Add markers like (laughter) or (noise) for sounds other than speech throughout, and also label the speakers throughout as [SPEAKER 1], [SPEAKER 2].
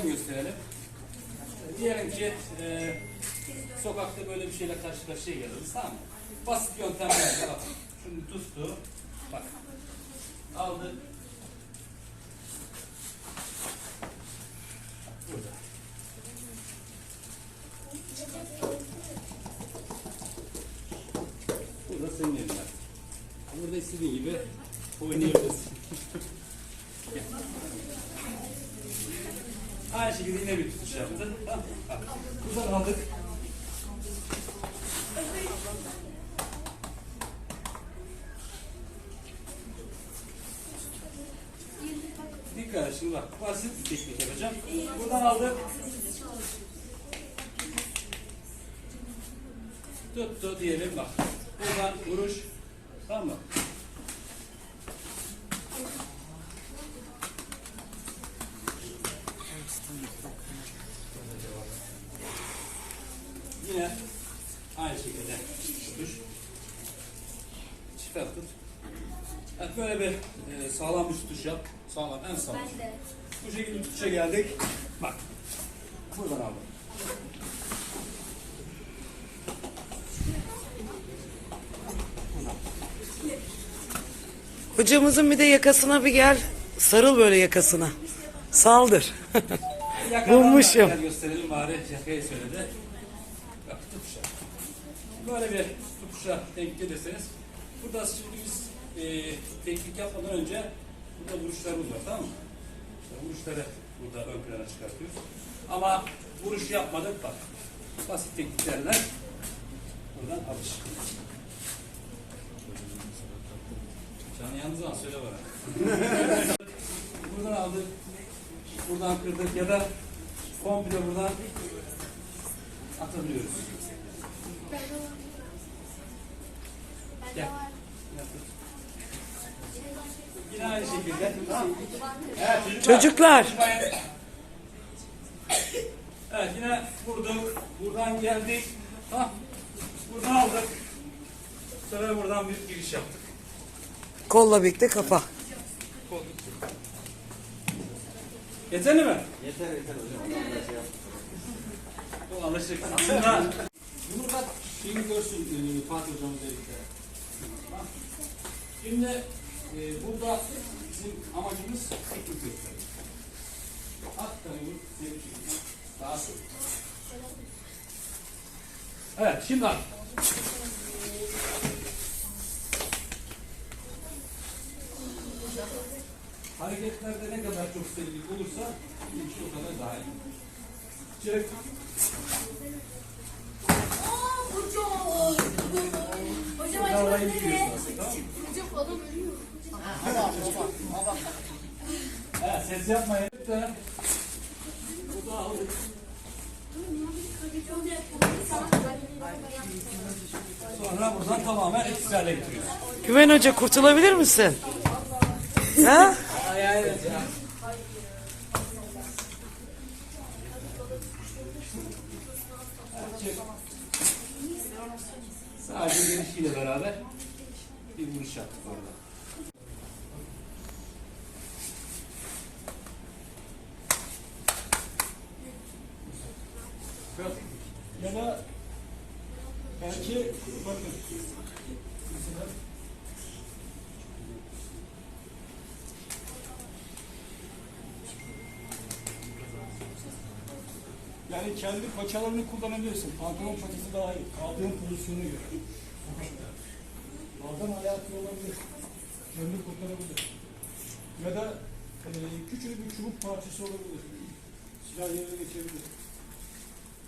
[SPEAKER 1] yakından gösterelim. Diyelim ki e, sokakta böyle bir şeyle karşı karşıya geldiniz tamam mı? Basit yöntemlerle bak. Şimdi tuttu. Bak. Aldı. Bak, Burada. Burada senin elin var. Burada istediğin gibi oynayabilirsin. Gel. Aynı şekilde yine bir tutuş yaptı. (laughs) Buradan aldık. Dikkat şimdi bak. Basit bir teknik yapacağım. Buradan aldık. Tuttu diyelim bak. Buradan vuruş. Tamam mı? Yine aynı şekilde tutuş. Çift tut. Evet, böyle bir e, sağlam bir tutuş yap. Sağlam, en sağlam. Bu şekilde tutuşa geldik. Bak. Buradan aldım.
[SPEAKER 2] Hocamızın bir de yakasına bir gel. Sarıl böyle yakasına. Saldır. (laughs) Bulmuşum.
[SPEAKER 1] gösterelim bari yakayı söyledi. Bak tutuşa. Böyle bir tutuşa denk gelirseniz burada şimdi biz e, teknik yapmadan önce burada vuruşlarımız var tamam mı? İşte vuruşları burada ön plana çıkartıyoruz. Ama vuruş yapmadık bak. Basit tekniklerle buradan alış. Can yalnız zaman söyle bana. (laughs) buradan aldık. Buradan kırdık ya da komple buradan atabiliyoruz. Gel. Gel tut. Yine aynı şekilde. Tamam. Evet,
[SPEAKER 2] Çocuklar.
[SPEAKER 1] Evet yine vurduk. Buradan geldik. Ha. Buradan aldık. Bu sefer buradan bir giriş yaptık.
[SPEAKER 2] Kolla birlikte kafa.
[SPEAKER 1] Yeterli mi? Yeter yeter hocam. O alışık. Aslında yumurta şeyini görsün e, Fatih hocamız dedikleri. Şimdi e, burada bizim amacımız teknik göstermek. At tanımı sevgi. Daha çok. Evet şimdi at. Hareketlerde ne kadar çok serilik olursa şey o kadar daha iyi. Çek.
[SPEAKER 3] Hocam. Hocam
[SPEAKER 1] Vallahi
[SPEAKER 3] acaba
[SPEAKER 1] gidiyorsun ses yapmayın. Sonra buradan tamamen etkisiz hale getiriyoruz.
[SPEAKER 2] Güven Hoca kurtulabilir misin? Ha?
[SPEAKER 1] Sadece genişliğiyle beraber bir vuruş yaptık orada.
[SPEAKER 4] Ya da belki bakın mesela yani kendi paçalarını kullanabilirsin. Pantolon paçası daha iyi. Kaldığın pozisyonu göre. Bazen hayatı olabilir. Kendi kurtarabilir. Ya da e, küçük bir çubuk parçası olabilir. Silah yerine geçebilir.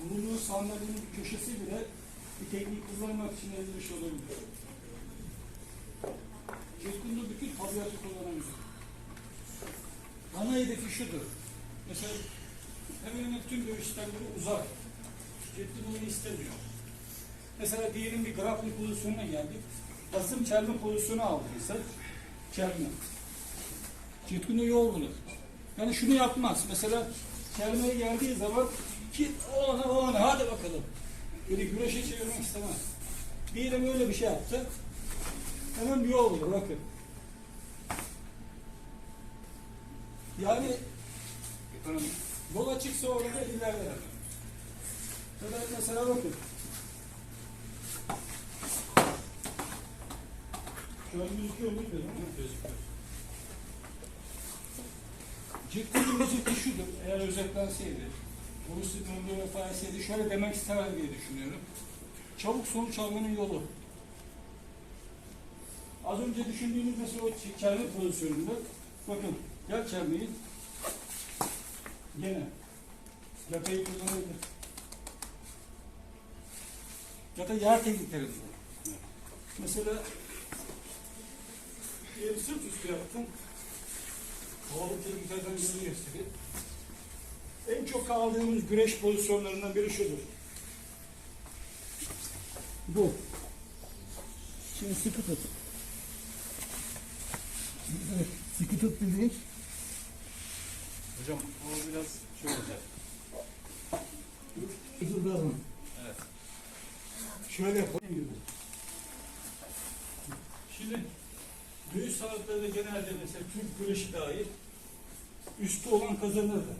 [SPEAKER 4] Bulunduğu sandalyenin bir köşesi bile bir teknik kullanmak için şey olabilir. Cetkunda bütün tabiatı kullanabilir. Ana hedefi şudur. Mesela hemen hemen tüm dövüş sistemleri uzak. Cetkun onu istemiyor. Mesela diyelim bir grappling pozisyonuna geldik. Basım çelme pozisyonu aldıysa çelme. Cetkunda yol bulur. Yani şunu yapmaz. Mesela çelmeye geldiği zaman ki o ana o ana hadi bakalım. Böyle güreşe çevirmek istemez. Diyelim öyle bir şey yaptı. Hemen bir yol bulur bakın. Yani. Yol açıksa orada ilerler. Şöyle mesela bakın. Şöyle gözüküyor mu gözüküyor. Ciddi müzik şudur, eğer özetlenseydi, Hulusi Döndü vefa etseydi şöyle demek isterdi diye düşünüyorum. Çabuk sonuç almanın yolu. Az önce düşündüğünüz mesela o çelme pozisyonunda, bakın gel çelmeyi, gene, yakayı kullanabilir. Ya da yer teknikleri. Mesela diyelim sırt üstü yaptın. Havalı tekniklerden birini göstereyim. En çok aldığımız güreş pozisyonlarından biri şudur. Bu. Şimdi sıkı tut. Evet, sıkı tut dediğin.
[SPEAKER 1] Hocam o biraz şey olacak.
[SPEAKER 4] Kızıldağı.
[SPEAKER 1] Evet.
[SPEAKER 4] Şöyle yapayım. Şimdi dövüş sanatlarında genelde mesela Türk güreşi dahil üstü olan kazanırdı.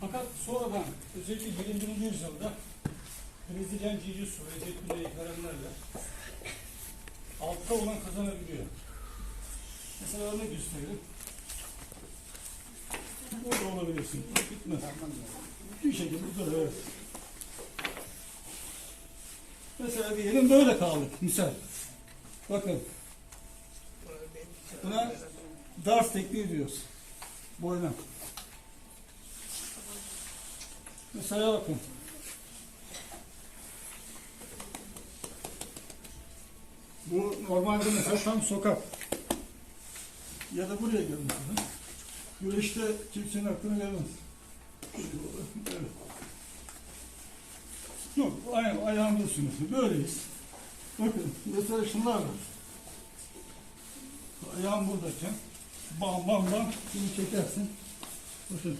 [SPEAKER 4] Fakat sonradan özellikle 21. yüzyılda Brezilyan Jiu-Jitsu ve Güney verenlerle altta olan kazanabiliyor. Mesela örnek göstereyim. Burada olabilirsin. Gitmez. Bir şekilde burada evet. Mesela diyelim böyle kaldık misal. Bakın. Buna dars tekniği diyoruz. Boyna. Mesela bakın. Bu normalde mesela tam sokak. Ya da buraya gelmişsiniz. Güreşte kimsenin aklına gelmez. Evet. Yok, aya ayağım dursun. Böyleyiz. Bakın, mesela şunlar var. Ayağım buradayken, bam bam bam, şimdi çekersin. Bakın.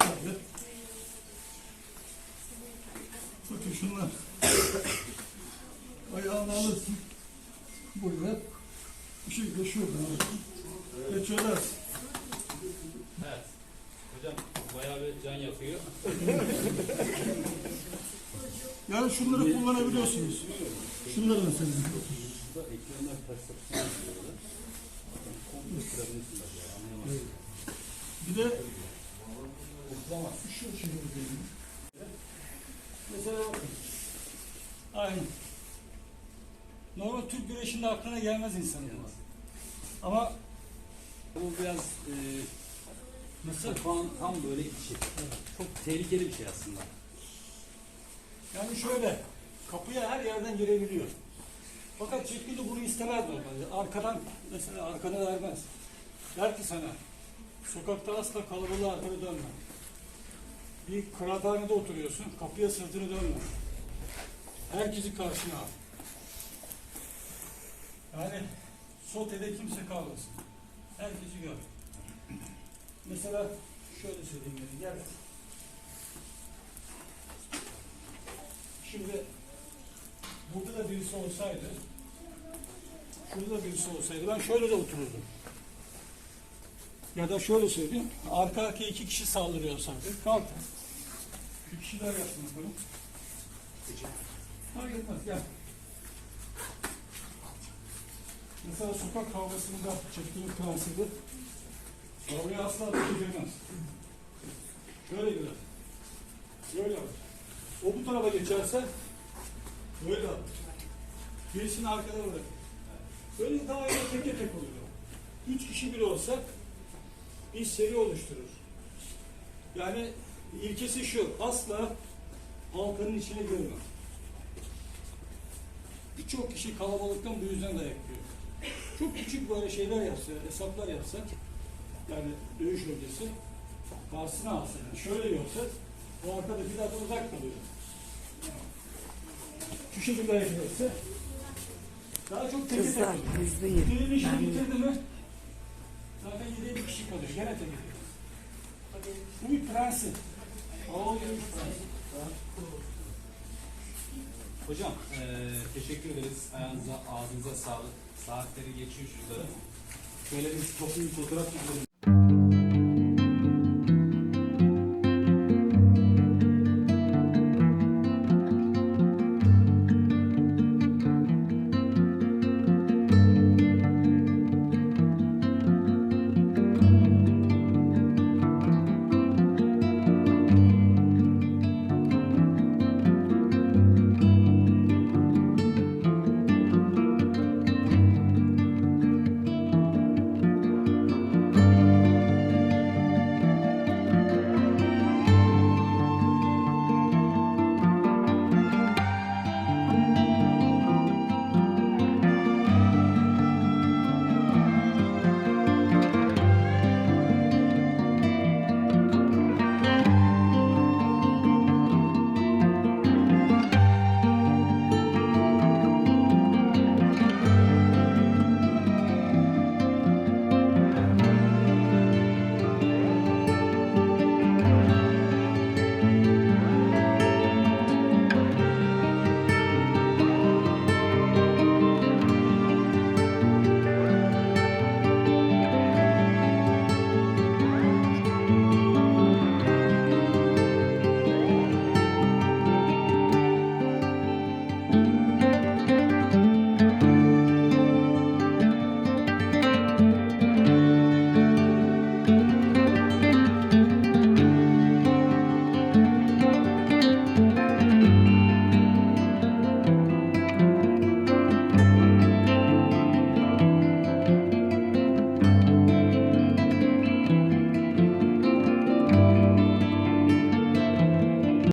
[SPEAKER 4] Böyle. Bakın şunlar. Ayağını alırsın. Burada. Bir şekilde şuradan alırsın. Ve çözersin.
[SPEAKER 1] Evet. Hocam bayağı bir can yakıyor.
[SPEAKER 4] Yani şunları kullanabiliyorsunuz. Şunları mesela. Bir de şu şey Mesela bakın. Aynı. Normal Türk güreşinde aklına gelmez insanın. Ama
[SPEAKER 1] Bu biraz e, mesela tam, tam böyle içi. Çok tehlikeli bir şey aslında.
[SPEAKER 4] yani şöyle kapıya her yerden girebiliyor. Fakat çekili bunu istemez normalde. Arkadan mesela arkana vermez. Der ki sana sokakta asla kalabalığa arkanı dönme. Bir kıraathanede oturuyorsun, kapıya sırtını dönme. Herkesi karşına al. Yani sotede kimse kalmasın. Herkesi gör. Mesela şöyle söyleyeyim yani gel. Şimdi burada da birisi olsaydı şurada da birisi olsaydı ben şöyle de otururdum. Ya da şöyle söyleyeyim. Arka arkaya iki kişi saldırıyor sanki. Kalk. Bir kişi daha yapsın bakalım. Fark etmez gel. Mesela sokak kavgasında çektiğimiz prensibi kavgaya asla edilmez. Şöyle gider. Böyle alır. O bu tarafa geçerse böyle alır. Birisini arkada bırakır. Böyle iyi teke tek oluyor. Üç kişi bir olsak bir seri oluşturur. Yani ilkesi şu, asla halkanın içine girme. Birçok kişi kalabalıktan bu yüzden dayak yiyor. Çok küçük böyle şeyler yapsa, hesaplar yapsa, yani dövüş öncesi karşısına alsa, yani şöyle yoksa o arkadakilerden uzak kalıyor. Şu şekilde etse daha çok teke tek
[SPEAKER 2] Kızlar
[SPEAKER 4] oluyor.
[SPEAKER 2] izleyin.
[SPEAKER 4] Birinin işini
[SPEAKER 2] Ben
[SPEAKER 4] bitirdi mi zaten bir kişi kalıyor. Gene tek ediyor. Bu bir prensip. Prensip.
[SPEAKER 1] Hocam eee, teşekkür ederiz. Ayağınıza, ağzınıza sağlık. Saatleri geçiyor şurada. Şöyle bir toplu bir fotoğraf çekelim.